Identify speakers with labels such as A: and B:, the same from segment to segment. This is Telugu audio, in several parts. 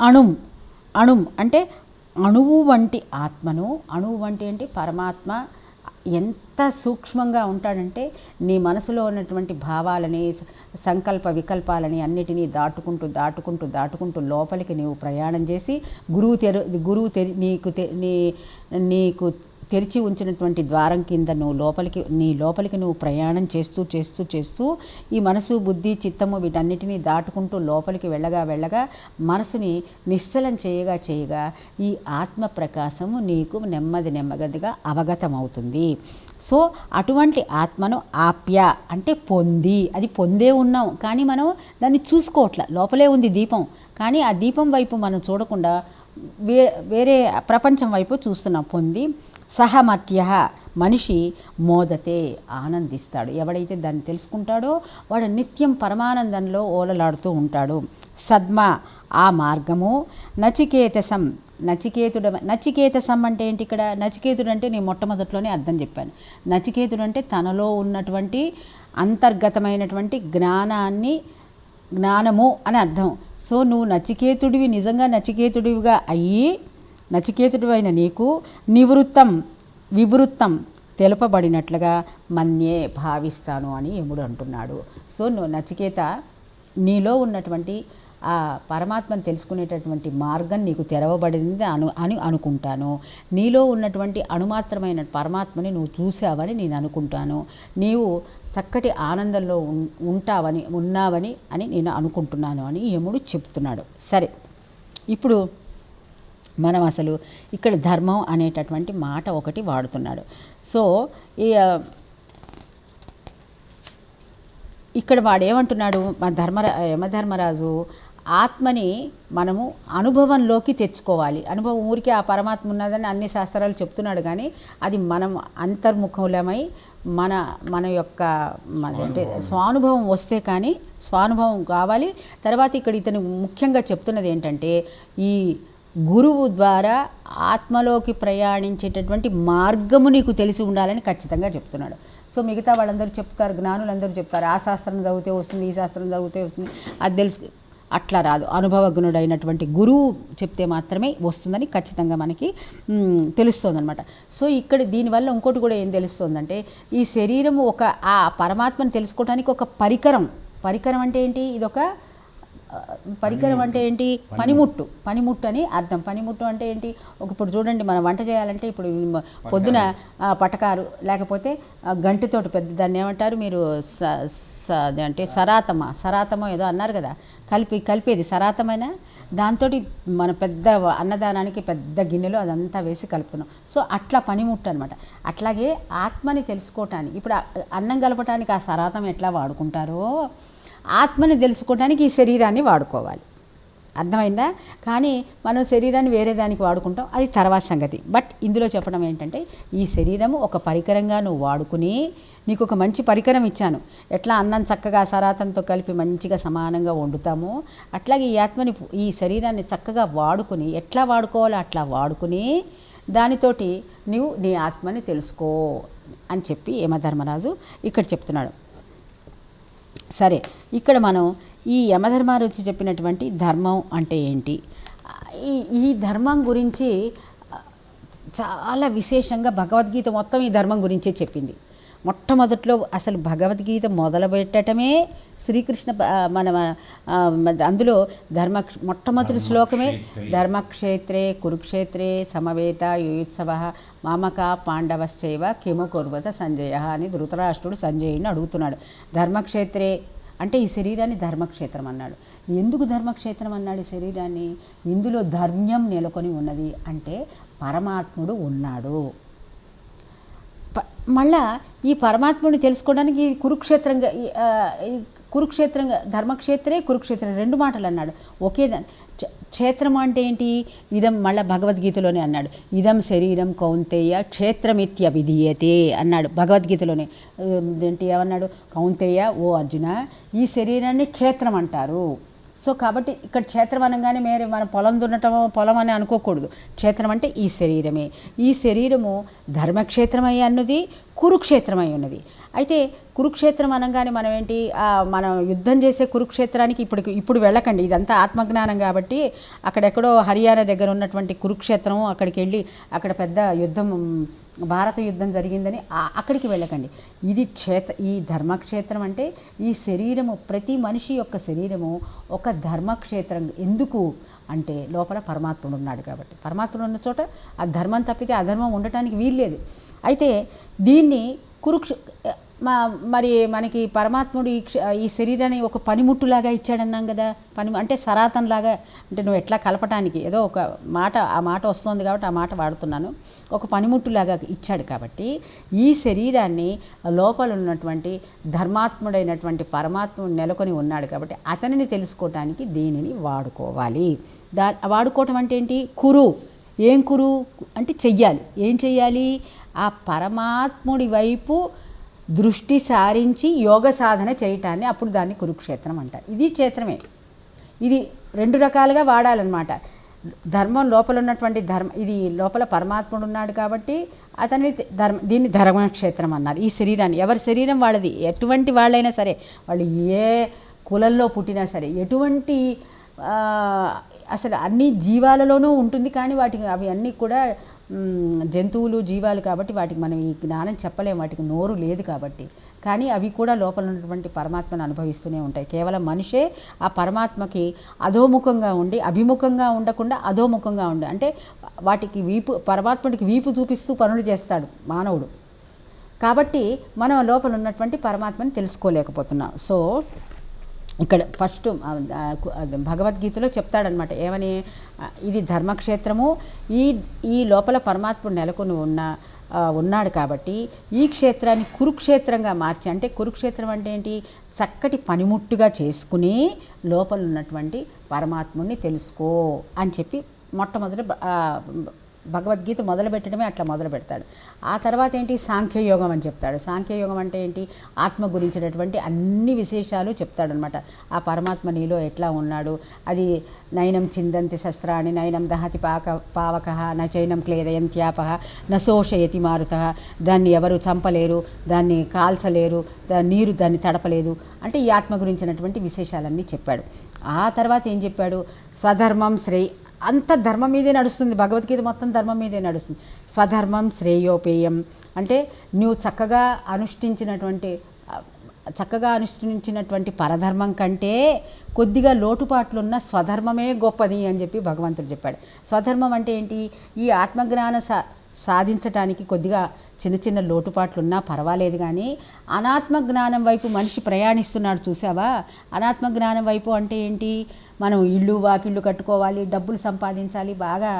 A: అణుం అణుం అంటే అణువు వంటి ఆత్మను అణువు వంటి అంటే పరమాత్మ ఎంత సూక్ష్మంగా ఉంటాడంటే నీ మనసులో ఉన్నటువంటి భావాలని సంకల్ప వికల్పాలని అన్నిటినీ దాటుకుంటూ దాటుకుంటూ దాటుకుంటూ లోపలికి నీవు ప్రయాణం చేసి గురువు తెరు గురువు తెరి నీకు తె నీ నీకు తెరిచి ఉంచినటువంటి ద్వారం కింద నువ్వు లోపలికి నీ లోపలికి నువ్వు ప్రయాణం చేస్తూ చేస్తూ చేస్తూ ఈ మనసు బుద్ధి చిత్తము వీటన్నిటినీ దాటుకుంటూ లోపలికి వెళ్ళగా వెళ్ళగా మనసుని నిశ్చలం చేయగా చేయగా ఈ ఆత్మ ప్రకాశము నీకు నెమ్మది నెమ్మదిగా అవగతమవుతుంది. సో అటువంటి ఆత్మను ఆప్య అంటే పొంది. అది పొందే ఉన్నాం. కానీ మనం దాన్ని చూసుకోవట్ల. లోపలే ఉంది దీపం. కానీ ఆ దీపం వైపు మనం చూడకుండా వే వేరే ప్రపంచం వైపు చూస్తున్నాం. పొంది సహమత్య. మనిషి మోదతే ఆనందిస్తాడు. ఎవడైతే దాన్ని తెలుసుకుంటాడో వాడు నిత్యం పరమానందంలో ఓలలాడుతూ ఉంటాడు. సద్మ ఆ మార్గము. నచికేతసం నచికేతుడ నచికేతసం అంటే ఏంటి ఇక్కడ? నచికేతుడు అంటే నేను మొట్టమొదట్లోనే అర్థం చెప్పాను. నచికేతుడు అంటే తనలో ఉన్నటువంటి అంతర్గతమైనటువంటి జ్ఞానాన్ని జ్ఞానము అని అర్థం. సో నువ్వు నచికేతుడివి నిజంగా నచికేతుడివిగా అయ్యి నచికేతుడు అయిన నీకు నివృత్తం వివృత్తం తెలుపబడినట్లుగా మన్యే భావిస్తాను అని యముడు అంటున్నాడు. సో నువ్వు నచికేత నీలో ఉన్నటువంటి ఆ పరమాత్మను తెలుసుకునేటటువంటి మార్గం నీకు తెరవబడింది అను అని అనుకుంటాను. నీలో ఉన్నటువంటి అణుమాత్రమైన పరమాత్మని నువ్వు చూసావని నేను అనుకుంటాను. నీవు చక్కటి ఆనందంలో ఉం- ఉంటావని ఉన్నావని అని నేను అనుకుంటున్నాను అని యముడు చెప్తున్నాడు. సరే ఇప్పుడు మనం అసలు ఇక్కడ ధర్మం అనేటటువంటి మాట ఒకటి వాడుతున్నాడు. సో ఈ ఇక్కడ వాడు ఏమంటున్నాడు మా ధర్మరా యమధర్మరాజు ఆత్మని మనము అనుభవంలోకి తెచ్చుకోవాలి. అనుభవం ఊరికే ఆ పరమాత్మ ఉన్నదని అన్ని శాస్త్రాలు చెప్తున్నాడు కానీ అది మనం అంతర్ముఖములమై మన మన యొక్క అంటే స్వానుభవం వస్తే కానీ స్వానుభవం కావాలి. తర్వాత ఇక్కడ ఇతను ముఖ్యంగా చెప్తున్నది ఏంటంటే ఈ గురువు ద్వారా ఆత్మలోకి ప్రయాణించేటటువంటి మార్గము నీకు తెలిసి ఉండాలని ఖచ్చితంగా చెప్తున్నాడు. సో మిగతా వాళ్ళందరూ చెప్తారు జ్ఞానులందరూ చెప్తారు ఆ శాస్త్రం చదివితే వస్తుంది ఈ శాస్త్రం చదివితే వస్తుంది అది తెలుసు. అట్లా రాదు. అనుభవజ్ఞుడైనటువంటి గురువు చెప్తే మాత్రమే వస్తుందని ఖచ్చితంగా మనకి తెలుస్తుందనమాట సో ఇక్కడ దీనివల్ల ఇంకోటి కూడా ఏం తెలుస్తుందంటే ఈ శరీరం ఒక ఆ పరమాత్మను తెలుసుకోవడానికి ఒక పరికరం. పరికరం అంటే ఏంటి? ఇదొక ఒక పరికరం అంటే ఏంటి? పనిముట్టు. పనిముట్టు. అని అర్థం. పనిముట్టు అంటే ఏంటి? ఒక ఇప్పుడు చూడండి మనం వంట చేయాలంటే ఇప్పుడు పొద్దున పటకారు లేకపోతే గంటెతోటి పెద్ద దాన్ని ఏమంటారు మీరు? స- స- అది అంటే సరాతమా సరాతమో ఏదో అన్నారు కదా. కలిపి కలిపేది సరాతమైన? దాంతో మన పెద్ద అన్నదానానికి పెద్ద గిన్నెలో అదంతా వేసి కలుపుతున్నాం. సో అట్లా పనిముట్టు అనమాట అట్లాగే ఆత్మని తెలుసుకోవటానికి ఇప్పుడు అన్నం కలపటానికి ఆ సరాతం ఎట్లా వాడుకుంటారో? ఆత్మని తెలుసుకోవడానికి ఈ శరీరాన్ని వాడుకోవాలి. అర్థమైందా? కానీ మనం శరీరాన్ని వేరే దానికి వాడుకుంటాం అది తర్వాత సంగతి. బట్ ఇందులో చెప్పడం ఏంటంటే ఈ శరీరము ఒక పరికరంగా నువ్వు వాడుకుని నీకు ఒక మంచి పరికరం ఇచ్చాను. ఎట్లా అన్నం చక్కగా సరాతంతో కలిపి మంచిగా సమానంగా వండుతామో అట్లాగే ఈ ఆత్మని ఈ శరీరాన్ని చక్కగా వాడుకుని ఎట్లా వాడుకోవాలో అట్లా వాడుకుని దానితోటి నీవు నీ ఆత్మని తెలుసుకో అని చెప్పి యమధర్మరాజు ఇక్కడ చెప్తున్నాడు. సరే ఇక్కడ మనం ఈ యమధర్మారుచి చెప్పినటువంటి ధర్మం అంటే ఏంటి? ఈ ఈ ధర్మం గురించి చాలా విశేషంగా భగవద్గీత మొత్తం ఈ ధర్మం గురించే చెప్పింది. మొట్టమొదట్లో అసలు భగవద్గీత మొదలుపెట్టడమే శ్రీకృష్ణ మన అందులో ధర్మ మొట్టమొదటి శ్లోకమే ధర్మక్షేత్రే కురుక్షేత్రే సమవేత యుయుత్సవ మామక పాండవశ్చైవ కిము కుర్వత సంజయ అని ధృతరాష్ట్రుడు సంజయుడిని అడుగుతున్నాడు. ధర్మక్షేత్రే అంటే ఈ శరీరాన్ని ధర్మక్షేత్రం అన్నాడు. ఎందుకు ధర్మక్షేత్రం అన్నాడు ఈ శరీరాన్ని? ఇందులో ధర్మ్యం నెలకొని ఉన్నది అంటే పరమాత్ముడు ఉన్నాడు. మళ్ళా ఈ పరమాత్ముని తెలుసుకోవడానికి ఈ కురుక్షేత్రంగా కురుక్షేత్రంగా ధర్మక్షేత్రే కురుక్షేత్రం రెండు మాటలు అన్నాడు. ఒకే దాని క్షేత్రం అంటే ఏంటి? ఇదం మళ్ళా భగవద్గీతలోనే అన్నాడు. ఇదం శరీరం కౌంతేయ క్షేత్రమిత్యభిధీయతే అన్నాడు భగవద్గీతలోనే. ఏంటి ఏమన్నాడు? కౌంతేయ ఓ అర్జున ఈ శరీరాన్ని క్షేత్రం అంటారు. సో కాబట్టి ఇక్కడ క్షేత్రం అనగానే మేరే మన పొలం దున్నటం పొలం అని అనుకోకూడదు. క్షేత్రం అంటే ఈ శరీరమే. ఈ శరీరము ధర్మక్షేత్రమై అన్నది కురుక్షేత్రమై ఉన్నది. అయితే కురుక్షేత్రం అనగానే మనం ఏంటి మనం యుద్ధం చేసే కురుక్షేత్రానికి ఇప్పుడు ఇప్పుడు వెళ్ళకండి. ఇదంతా ఆత్మజ్ఞానం కాబట్టి అక్కడెక్కడో హర్యానా దగ్గర ఉన్నటువంటి కురుక్షేత్రం అక్కడికి వెళ్ళి అక్కడ పెద్ద యుద్ధం భారత యుద్ధం జరిగిందని ఆ- అక్కడికి వెళ్ళకండి. ఇది క్షేత్ర ఈ ధర్మక్షేత్రం అంటే ఈ శరీరము ప్రతి మనిషి యొక్క శరీరము ఒక ధర్మక్షేత్రం. ఎందుకు? అంటే లోపల పరమాత్ముడు ఉన్నాడు కాబట్టి. పరమాత్ముడు ఉన్న చోట ఆ ధర్మం తప్పితే అధర్మం ఉండటానికి వీల్లేదు. అయితే దీన్ని కురుక్ష మా మరి మనకి పరమాత్ముడు ఈ క్ష- ఈ శరీరాన్ని ఒక పనిముట్టులాగా ఇచ్చాడన్నాం కదా. పని అంటే సనాతనలాగా అంటే నువ్వు ఎట్లా కలపటానికి? ఏదో ఒక మాట ఆ మాట వస్తుంది కాబట్టి ఆ మాట వాడుతున్నాను. ఒక పనిముట్టులాగా ఇచ్చాడు కాబట్టి ఈ శరీరాన్ని లోపల ఉన్నటువంటి ధర్మాత్ముడైనటువంటి పరమాత్ముడు నెలకొని ఉన్నాడు కాబట్టి అతనిని తెలుసుకోవటానికి దీనిని వాడుకోవాలి. దా వాడుకోవటం అంటే ఏంటి? కురు. ఏం కురు? అంటే చెయ్యాలి. ఏం చెయ్యాలి? ఆ పరమాత్ముడి వైపు దృష్టి సారించి యోగ సాధన చేయటాన్ని అప్పుడు దాన్ని కురుక్షేత్రం అంటారు. ఇది క్షేత్రమే. ఇది రెండు రకాలుగా వాడాలన్నమాట. ధర్మం లోపల ఉన్నటువంటి ధర్మ ఇది లోపల పరమాత్ముడు ఉన్నాడు కాబట్టి అతని ధర్మ దీన్ని ధర్మక్షేత్రం అన్నారు. ఈ శరీరాన్ని ఎవరి శరీరం వాళ్ళది? ఎటువంటి వాళ్ళైనా సరే వాళ్ళు ఏ కులంలో పుట్టినా సరే ఎటువంటి అసలు అన్ని జీవాలలోనూ ఉంటుంది కానీ వాటికి అవి అన్నీ కూడా జంతువులు జీవాలు కాబట్టి వాటికి మనం ఈ జ్ఞానం చెప్పలేము వాటికి నోరు లేదు కాబట్టి. కానీ అవి కూడా లోపల ఉన్నటువంటి పరమాత్మను అనుభవిస్తూనే ఉంటాయి. కేవలం మనిషే ఆ పరమాత్మకి అధోముఖంగా ఉండి అభిముఖంగా ఉండకుండా అధోముఖంగా ఉండి అంటే వాటికి వీపు పరమాత్మకి వీపు చూపిస్తూ పనులు చేస్తాడు మానవుడు. కాబట్టి మనం లోపల ఉన్నటువంటి పరమాత్మని తెలుసుకోలేకపోతున్నాం. సో ఇక్కడ ఫస్ట్ భగవద్గీతలో చెప్తాడనమాట ఏమని ఇది ధర్మక్షేత్రము ఈ ఈ లోపల పరమాత్ముడు నెలకొని ఉన్న ఉన్నాడు కాబట్టి ఈ క్షేత్రాన్ని కురుక్షేత్రంగా మార్చి అంటే కురుక్షేత్రం అంటే ఏంటి? చక్కటి పనిముట్టుగా చేసుకుని లోపల ఉన్నటువంటి పరమాత్ముడిని తెలుసుకో అని చెప్పి మొట్టమొదటి భగవద్గీత మొదలు పెట్టడమే అట్లా మొదలు పెడతాడు ఆ తర్వాత ఏంటి? సాంఖ్యయోగం అని చెప్తాడు. సాంఖ్యయోగం అంటే ఏంటి? ఆత్మ గురించినటువంటి అన్ని విశేషాలు చెప్తాడనమాట. ఆ పరమాత్మ నీలో ఎట్లా ఉన్నాడు? అది నయనం చిందంతి శస్త్రాన్ని నయనం దహతి పాక పావక న చైనం క్లేదయంత్యాప న శోషయతి మారుత దాన్ని ఎవరు చంపలేరు దాన్ని కాల్చలేరు దా నీరు దాన్ని తడపలేదు అంటే ఈ ఆత్మ గురించినటువంటి విశేషాలన్నీ చెప్పాడు. ఆ తర్వాత ఏం చెప్పాడు? స్వధర్మం శ్రేయ్ అంత ధర్మం మీదే నడుస్తుంది. భగవద్గీత మొత్తం ధర్మం మీదే నడుస్తుంది. స్వధర్మం శ్రేయోపేయం. అంటే నువ్వు చక్కగా అనుష్ఠించినటువంటి చక్కగా అనుష్ఠించినటువంటి పరధర్మం కంటే కొద్దిగా లోటుపాట్లున్న స్వధర్మమే గొప్పది అని చెప్పి భగవంతుడు చెప్పాడు. స్వధర్మం అంటే ఏంటి? ఈ ఆత్మజ్ఞాన సా సాధించటానికి కొద్దిగా చిన్న చిన్న లోటుపాట్లు ఉన్నా పర్వాలేదు కానీ అనాత్మ జ్ఞానం వైపు మనిషి ప్రయాణిస్తున్నాడు చూసావా? అనాత్మ జ్ఞానం వైపు అంటే ఏంటి? మనం ఇల్లు వాకిళ్ళు కట్టుకోవాలి డబ్బులు సంపాదించాలి బాగా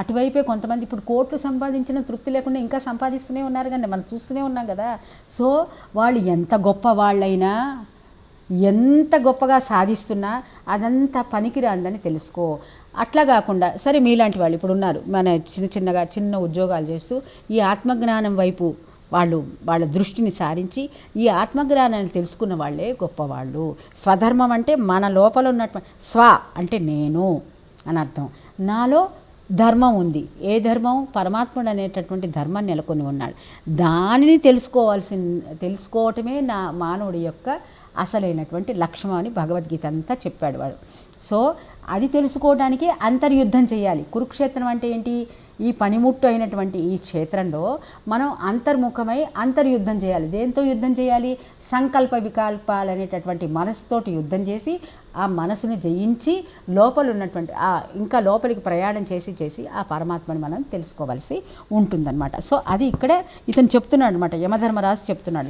A: అటువైపే కొంతమంది ఇప్పుడు కోట్లు సంపాదించిన తృప్తి లేకుండా ఇంకా సంపాదిస్తూనే ఉన్నారు కానీ మనం చూస్తూనే ఉన్నాం కదా. సో వాళ్ళు ఎంత గొప్ప వాళ్ళైనా ఎంత గొప్పగా సాధిస్తున్నా అదంతా పనికిరాందని తెలుసుకో. అట్లా కాకుండా సరే మీలాంటి వాళ్ళు ఇప్పుడు ఉన్నారు మన చిన్న చిన్నగా చిన్న ఉద్యోగాలు చేస్తూ ఈ ఆత్మజ్ఞానం వైపు వాళ్ళు వాళ్ళ దృష్టిని సారించి ఈ ఆత్మజ్ఞానాన్ని తెలుసుకున్న వాళ్ళే గొప్పవాళ్ళు. స్వధర్మం అంటే మన లోపల ఉన్నటువంటి స్వ అంటే నేను అని అర్థం. నాలో ధర్మం ఉంది. ఏ ధర్మం? పరమాత్ముడు అనేటటువంటి ధర్మం నెలకొని ఉన్నాడు. దానిని తెలుసుకోవాల్సిన తెలుసుకోవటమే నా మానవుడి యొక్క అసలైనటువంటి లక్ష్యం అని భగవద్గీత అంతా చెప్పాడు వాడు. సో అది తెలుసుకోవడానికి అంతర్యుద్ధం చేయాలి. కురుక్షేత్రం అంటే ఏంటి? ఈ పనిముట్టు అయినటువంటి ఈ క్షేత్రంలో మనం అంతర్ముఖమై అంతర్యుద్ధం చేయాలి. దేంతో యుద్ధం చేయాలి? సంకల్ప వికల్పాలు అనేటటువంటి మనసుతోటి యుద్ధం చేసి ఆ మనసును జయించి లోపల ఉన్నటువంటి ఆ ఇంకా లోపలికి ప్రయాణం చేసి చేసి ఆ పరమాత్మని మనం తెలుసుకోవాల్సి ఉంటుందన్నమాట. సో అది ఇక్కడే ఇతను చెప్తున్నాడు అనమాట యమధర్మరాజు చెప్తున్నాడు.